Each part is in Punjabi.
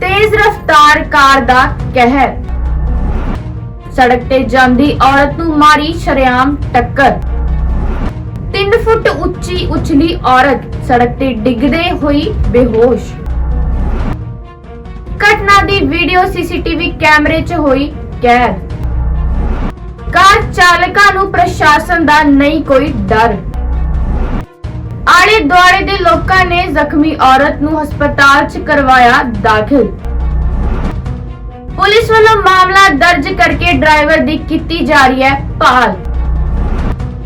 ਤੇਜ਼ ਰਫ਼ਤਾਰ ਕਾਰ ਦਾ ਕਹਿਰ। ਸੜਕ ਤੇ ਜਾਂਦੀ ਔਰਤ ਨੂੰ ਮਾਰੀ ਸ਼ਰੇਆਮ ਟੱਕਰ। 3 ਫੁੱਟ ਉੱਚੀ ਉਛਲੀ ਔਰਤ ਸੜਕ ਤੇ ਡਿੱਗਦੇ ਹੋਈ ਬੇਹੋਸ਼। ਘਟਨਾ ਦੀ ਵੀਡੀਓ ਸੀਸੀਟੀਵੀ ਕੈਮਰੇ 'ਚ ਹੋਈ ਕੈਦ। ਕਾਰ ਚਾਲਕਾਂ ਨੂੰ ਪ੍ਰਸ਼ਾਸਨ ਦਾ ਨਹੀਂ ਕੋਈ ਡਰ। ਆਲੇ ਦੁਆਲੇ ਦੇ ਲੋਕਾਂ ਨੇ ਜ਼ਖਮੀ ਔਰਤ ਨੂੰ ਹਸਪਤਾਲ 'ਚ ਕਰਵਾਇਆ ਦਾਖਲ। ਪੁਲਿਸ ਵੱਲੋਂ ਮਾਮਲਾ ਦਰਜ ਕਰਕੇ ਡਰਾਈਵਰ ਦੀ ਕੀਤੀ ਜਾ ਰਹੀ ਹੈ ਭਾਲ।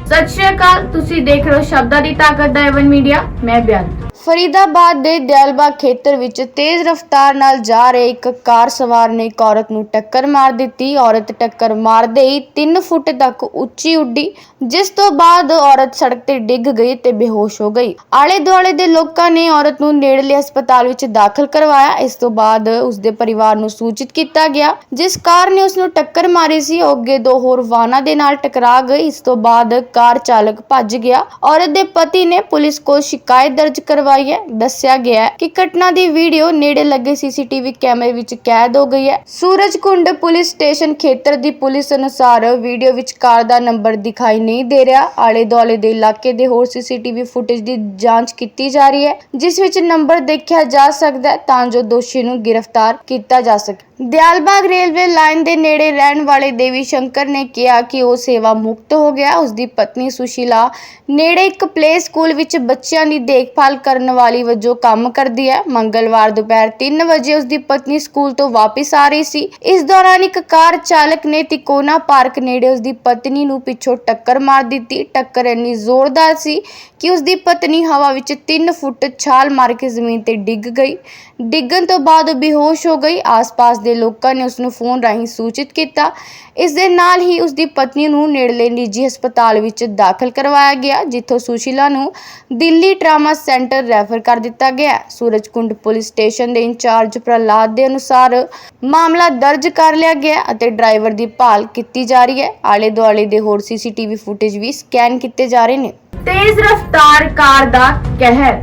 ਸਤਿ ਸ਼੍ਰੀ ਅਕਾਲ, ਤੁਸੀਂ ਦੇਖ ਰਹੇ ਹੋ ਸ਼ਬਦਾਂ ਦੀ ਤਾਕਤ ਦਾ ਏਵਨ ਮੀਡੀਆ ਮੈਂ ਬਿਆਨ। ਫਰੀਦਾਬਾਦ ਦੇ ਦਿਆਲਬਾ ਖੇਤਰ ਵਿੱਚ ਤੇਜ਼ ਰਫ਼ਤਾਰ ਨਾਲ ਜਾ ਰਹੇ ਇੱਕ ਕਾਰ ਸਵਾਰ ਨੇ ਇੱਕ ਔਰਤ ਨੂੰ ਟੱਕਰ ਮਾਰ ਦਿੱਤੀ। ਔਰਤ ਟੱਕਰ ਮਾਰਦੇ ਹੀ 3 ਫੁੱਟ ਤੱਕ ਉੱਚੀ ਉੱਡੀ। ਜਿਸ ਤੋਂ ਬਾਅਦ ਔਰਤ ਸੜਕ ਤੇ ਡਿੱਗ ਗਈ ਤੇ ਬੇਹੋਸ਼ ਹੋ ਗਈ। ਆਲੇ ਦੁਆਲੇ ਦੇ ਲੋਕਾਂ ਨੇ ਔਰਤ ਨੂੰ ਨੇੜਲੇ ਹਸਪਤਾਲ ਵਿੱਚ ਦਾਖਲ ਕਰਵਾਇਆ। ਇਸ ਤੋਂ ਬਾਅਦ ਉਸ ਦੇ ਪਰਿਵਾਰ ਨੂੰ ਸੂਚਿਤ ਕੀਤਾ ਗਿਆ, ਜਿਸ ਕਾਰ ਨੇ ਉਸ ਨੂੰ ਟੱਕਰ ਮਾਰੀ ਸੀ। ਉਹ ਅੱਗੇ ਦੋ ਹੋਰ ਵਾਹਨਾਂ ਦੇ ਨਾਲ ਟਕਰਾ ਗਈ। ਇਸ ਤੋਂ ਬਾਅਦ ਕਾਰ ਚਾਲਕ ਭੱਜ ਗਿਆ। ਔਰਤ ਦੇ ਪਤੀ ਨੇ ਪੁਲਿਸ ਕੋਲ ਸ਼ਿਕਾਇਤ ਦਰਜ ਕਰਵਾਈ ਹੈ। ਦੱਸਿਆ ਗਿਆ ਹੈ ਕਿ ਘਟਨਾ ਦੀ ਵੀਡੀਓ ਨੇੜੇ ਲੱਗੇ ਸੀਸੀਟੀਵੀ ਕੈਮਰੇ ਵਿੱਚ ਕੈਦ ਹੋ ਗਈ ਹੈ। ਸੂਰਜਕੁੰਡ ਪੁਲਿਸ ਸਟੇਸ਼ਨ ਖੇਤਰ ਦੀ ਪੁਲਿਸ ਅਨੁਸਾਰ ਵੀਡੀਓ ਵਿੱਚ ਕਾਰ ਦਾ ਨੰਬਰ ਦਿਖਾਈ ਨਹੀਂ ਦੇ ਰਿਹਾ। ਆਲੇ ਦੁਆਲੇ ਦੇ ਇਲਾਕੇ ਦੇ ਹੋਰ ਸੀਸੀਟੀਵੀ ਫੁਟੇਜ ਦੀ ਜਾਂਚ ਕੀਤੀ ਜਾ ਰਹੀ ਹੈ, ਜਿਸ ਵਿੱਚ ਨੰਬਰ ਦੇਖਿਆ ਜਾ ਸਕਦਾ ਹੈ ਤਾਂ ਜੋ ਦੋਸ਼ੀ ਨੂੰ ਗ੍ਰਿਫਤਾਰ ਕੀਤਾ ਜਾ ਸਕੇ। ਦਿਆਲਬਾਗ ਰੇਲਵੇ ਲਾਈਨ ਦੇ ਨੇੜੇ ਰਹਿਣ ਵਾਲੇ ਦੇਵੀ ਸ਼ੰਕਰ ਨੇ ਕਿਹਾ ਕਿ ਉਹ ਸੇਵਾ ਮੁਕਤ ਹੋ ਗਿਆ। ਉਸ ਦੀ ਪਤਨੀ ਸੁਸ਼ੀਲਾ ਨੇੜੇ ਇੱਕ ਪਲੇ ਸਕੂਲ ਵਿੱਚ ਬੱਚਿਆਂ ਦੀ ਦੇਖਭਾਲ ਕਰਨ ਵਾਲੀ ਵਜੋਂ ਕੰਮ ਕਰਦੀ ਹੈ। ਮੰਗਲਵਾਰ ਦੁਪਹਿਰ 3 ਵਜੇ ਉਸ ਦੀ ਪਤਨੀ ਸਕੂਲ ਤੋਂ ਵਾਪਸ ਆ ਰਹੀ ਸੀ। ਇਸ ਦੌਰਾਨ ਇੱਕ ਕਾਰ ਚਾਲਕ ਨੇ ਤਿਕੋਨਾ ਪਾਰਕ ਨੇੜੇ ਉਸ ਦੀ ਪਤਨੀ ਨੂੰ ਪਿੱਛੋਂ ਟੱਕਰ ਮਾਰ ਦਿੱਤੀ। ਟੱਕਰ ਇੰਨੀ ਜ਼ੋਰਦਾਰ ਸੀ ਕਿ ਉਸ ਦੀ ਪਤਨੀ ਹਵਾ ਵਿੱਚ 3 ਫੁੱਟ ਛਾਲ ਮਾਰ ਕੇ ਜ਼ਮੀਨ ਤੇ ਡਿੱਗ ਗਈ। ਡਿੱਗਣ ਤੋਂ ਬਾਅਦ ਉਹ ਬੇਹੋਸ਼ ਹੋ ਗਈ। ਆਸ-ਪਾਸ ਦੇ ਲੋਕਾਂ ਨੇ ਉਸ ਨੂੰ ਫੋਨ ਰਾਹੀਂ ਸੂਚਿਤ ਕੀਤਾ। ਇਸ ਦੇ ਨਾਲ ਹੀ ਉਸ ਦੀ ਪਤਨੀ ਨੂੰ ਨੇੜਲੇ ਨਿੱਜੀ ਹਸਪਤਾਲ ਵਿੱਚ ਦਾਖਲ ਕਰਵਾਇਆ ਗਿਆ, ਜਿੱਥੋਂ ਸੁਸ਼ੀਲਾ ਨੂੰ ਦਿੱਲੀ ਟਰਾਮਾ ਸੈਂਟਰ ਰੈਫਰ ਕਰ ਦਿੱਤਾ ਗਿਆ। ਸੂਰਜਕੁੰਡ ਪੁਲਿਸ ਸਟੇਸ਼ਨ ਦੇ ਇੰਚਾਰਜ ਪ੍ਰਹਲਾਦ ਦੇ ਅਨੁਸਾਰ ਮਾਮਲਾ ਦਰਜ ਕਰ ਲਿਆ ਗਿਆ ਅਤੇ ਡਰਾਈਵਰ ਦੀ ਭਾਲ ਕੀਤੀ ਜਾ ਰਹੀ ਹੈ। ਆਲੇ ਦੁਆਲੇ ਦੇ ਹੋਰ ਸੀਸੀਟੀਵੀ ਫੁਟੇਜ ਵੀ ਸਕੈਨ ਕੀਤੇ ਜਾ ਰਹੇ ਨੇ। ਤੇਜ਼ ਰਫ਼ਤਾਰ ਕਾਰ ਦਾ ਕਹਿਰ।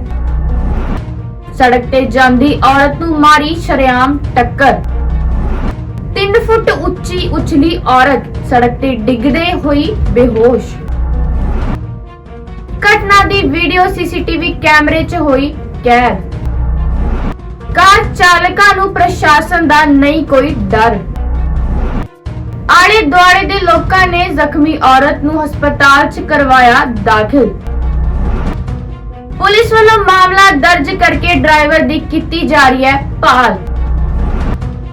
ਸੜਕ ਤੇ ਜਾਂਦੀ ਔਰਤ ਨੂੰ ਮਾਰੀ ਸ਼ਰੇਆਮ ਟੱਕਰ। 3 ਫੁੱਟ ਉੱਚੀ ਉਛਲੀ ਔਰਤ ਸੜਕ ਤੇ ਡਿੱਗਦੇ ਹੋਈ ਬੇਹੋਸ਼। ਘਟਨਾ ਦੀ ਵੀਡੀਓ ਸੀਸੀਟੀਵੀ ਕੈਮਰੇ 'ਚ ਹੋਈ ਕੈਦ। ਕਾਰ ਚਾਲਕਾਂ ਨੂੰ ਪ੍ਰਸ਼ਾਸਨ ਦਾ ਨਹੀਂ ਕੋਈ ਡਰ। ਆਲੇ ਦੁਆਲੇ ਦੇ ਲੋਕਾਂ ਨੇ ਜ਼ਖਮੀ ਔਰਤ ਨੂੰ ਹਸਪਤਾਲ 'ਚ ਕਰਵਾਇਆ ਦਾਖਲ। ਪੁਲਿਸ ਵੱਲੋਂ ਮਾਮਲਾ ਦਰਜ ਕਰਕੇ ਡਰਾਈਵਰ ਦੀ ਕੀਤੀ ਜਾ ਰਹੀ ਹੈ ਭਾਲ।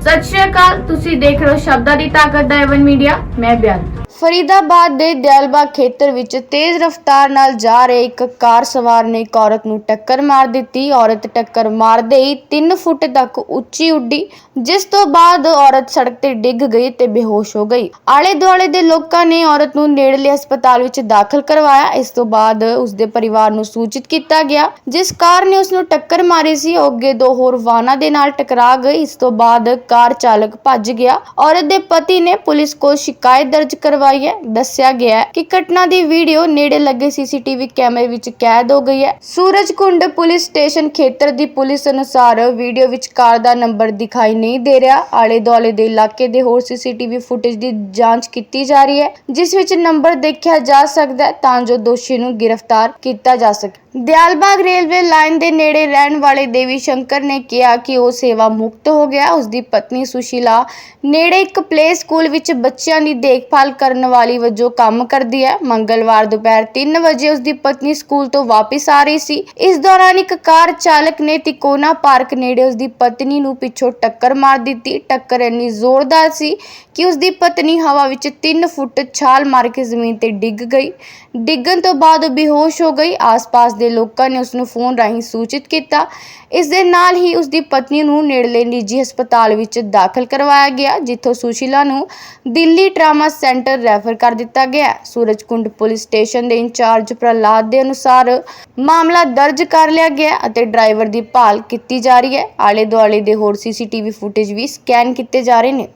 ਸਤਿ ਸ਼੍ਰੀ ਅਕਾਲ, ਤੁਸੀਂ ਦੇਖ ਰਹੇ ਹੋ ਸ਼ਬਦਾਂ ਦੀ ਤਾਕਤ ਦਾ ਐਵਨ ਮੀਡੀਆ, ਮੈਂ ਬਿਆਨ। ਫਰੀਦਾਬਾਦ ਦੇ ਦਿਆਲਬਾਗ ਖੇਤਰ ਵਿੱਚ ਤੇਜ਼ ਰਫ਼ਤਾਰ ਨਾਲ ਜਾ ਰਹੇ ਇੱਕ ਕਾਰ ਸਵਾਰ ਨੇ ਇੱਕ ਔਰਤ ਨੂੰ ਟੱਕਰ ਮਾਰ ਦਿੱਤੀ। ਔਰਤ ਟੱਕਰ ਮਾਰਦੇ ਹੀ 3 ਫੁੱਟ ਤੱਕ ਉੱਚੀ ਉੱਡੀ, ਜਿਸ ਤੋਂ ਬਾਅਦ ਔਰਤ ਸੜਕ ਤੇ ਡਿੱਗ ਗਈ ਤੇ ਬੇਹੋਸ਼ ਹੋ ਗਈ। ਆਲੇ ਦੁਆਲੇ ਦੇ ਲੋਕਾਂ ਨੇ ਔਰਤ ਨੂੰ ਨੇੜਲੇ ਹਸਪਤਾਲ ਵਿੱਚ ਦਾਖਲ ਕਰਵਾਇਆ। ਇਸ ਤੋਂ ਬਾਅਦ ਉਸਦੇ ਪਰਿਵਾਰ ਨੂੰ ਸੂਚਿਤ ਕੀਤਾ ਗਿਆ, ਜਿਸ ਕਾਰ ਨੇ ਉਸ ਨੂੰ ਟੱਕਰ ਮਾਰੀ ਸੀ। ਉਹ ਅੱਗੇ ਦੋ ਹੋਰ ਵਾਹਨਾਂ ਦੇ ਨਾਲ ਟਕਰਾ ਗਈ। ਇਸ ਤੋਂ ਬਾਅਦ ਕਾਰ ਚਾਲਕ ਭੱਜ ਗਿਆ। ਔਰਤ ਦੇ ਪਤੀ ਨੇ ਪੁਲਿਸ ਕੋਲ ਸ਼ਿਕਾਇਤ ਦਰਜ ਕਰਵਾਈ। ਹੈ, ਦੱਸਿਆ ਗਿਆ ਹੈ ਕਿ ਘਟਨਾ ਦੀ ਵੀਡੀਓ ਨੇੜੇ ਲੱਗੇ ਸੀਸੀਟੀਵੀ ਕੈਮਰੇ ਵਿੱਚ ਕੈਦ ਹੋ ਗਈ ਹੈ। ਸੂਰਜਕੁੰਡ ਪੁਲਿਸ ਸਟੇਸ਼ਨ ਖੇਤਰ ਦੀ ਪੁਲਿਸ ਅਨੁਸਾਰ ਵੀਡੀਓ ਵਿੱਚ ਕਾਰ ਦਾ ਨੰਬਰ ਦਿਖਾਈ ਨਹੀਂ ਦੇ ਰਿਹਾ। ਆਲੇ ਦੁਆਲੇ ਦੇ ਇਲਾਕੇ ਦੇ ਹੋਰ ਸੀਸੀਟੀਵੀ ਫੁਟੇਜ ਦੀ ਜਾਂਚ ਕੀਤੀ ਜਾ ਰਹੀ ਹੈ, ਜਿਸ ਵਿੱਚ ਨੰਬਰ ਦੇਖਿਆ ਜਾ ਸਕਦਾ ਹੈ ਤਾਂ ਜੋ ਦੋਸ਼ੀ ਨੂੰ ਗ੍ਰਿਫਤਾਰ ਕੀਤਾ ਜਾ ਸਕੇ। ਦਿਆਲਬਾਗ ਰੇਲਵੇ ਲਾਈਨ ਦੇ ਨੇੜੇ ਰਹਿਣ ਵਾਲੇ ਦੇਵੀ ਸ਼ੰਕਰ ਨੇ ਕਿਹਾ ਕਿ ਉਹ ਸੇਵਾ ਮੁਕਤ ਹੋ ਗਿਆ। ਉਸ ਦੀ ਪਤਨੀ ਸੁਸ਼ੀਲਾ ਨੇੜੇ ਇੱਕ ਪਲੇ ਸਕੂਲ ਵਿੱਚ ਬੱਚਿਆਂ ਦੀ ਦੇਖਭਾਲ ਕਰਨ ਵਾਲੀ ਵਜੋਂ ਕੰਮ ਕਰਦੀ ਹੈ। ਮੰਗਲਵਾਰ ਦੁਪਹਿਰ 3 ਵਜੇ ਉਸ ਦੀ ਪਤਨੀ ਸਕੂਲ ਤੋਂ ਵਾਪਸ ਆ ਰਹੀ ਸੀ। ਇਸ ਦੌਰਾਨ ਇੱਕ ਕਾਰ ਚਾਲਕ ਨੇ ਤਿਕੋਨਾ ਪਾਰਕ ਨੇੜੇ ਉਸ ਦੀ ਪਤਨੀ ਨੂੰ ਪਿੱਛੋਂ ਟੱਕਰ ਮਾਰ ਦਿੱਤੀ। ਟੱਕਰ ਇੰਨੀ ਜ਼ੋਰਦਾਰ ਸੀ ਕਿ ਉਸ ਦੀ ਪਤਨੀ ਹਵਾ ਵਿੱਚ 3 ਫੁੱਟ ਛਾਲ ਮਾਰ ਕੇ ਜ਼ਮੀਨ ਤੇ ਡਿੱਗ ਗਈ। ਡਿੱਗਣ ਤੋਂ ਬਾਅਦ ਉਹ ਬੇਹੋਸ਼ ਹੋ ਗਈ। ਆਸ-ਪਾਸ ਦੇ ਲੋਕਾਂ ਨੇ ਉਸ ਨੂੰ ਫੋਨ ਰਾਹੀਂ ਸੂਚਿਤ ਕੀਤਾ। ਇਸ ਦੇ ਨਾਲ ਹੀ ਉਸ ਦੀ ਪਤਨੀ ਨੂੰ ਨੇੜਲੇ ਨਿੱਜੀ ਹਸਪਤਾਲ ਵਿੱਚ ਦਾਖਲ ਕਰਵਾਇਆ ਗਿਆ, ਜਿੱਥੋਂ ਸੁਸ਼ੀਲਾ ਨੂੰ ਦਿੱਲੀ ਟਰਾਮਾ ਸੈਂਟਰ ਰੈਫਰ ਕਰ ਦਿੱਤਾ ਗਿਆ। ਸੂਰਜਕੁੰਡ ਪੁਲਿਸ ਸਟੇਸ਼ਨ ਦੇ ਇੰਚਾਰਜ ਪ੍ਰਹਲਾਦ ਦੇ ਅਨੁਸਾਰ ਮਾਮਲਾ ਦਰਜ ਕਰ ਲਿਆ ਗਿਆ ਅਤੇ ਡਰਾਈਵਰ ਦੀ ਭਾਲ ਕੀਤੀ ਜਾ ਰਹੀ ਹੈ। ਆਲੇ ਦੁਆਲੇ ਦੇ ਹੋਰ ਸੀਸੀਟੀਵੀ ਫੁਟੇਜ ਵੀ ਸਕੈਨ ਕੀਤੇ ਜਾ ਰਹੇ ਨੇ।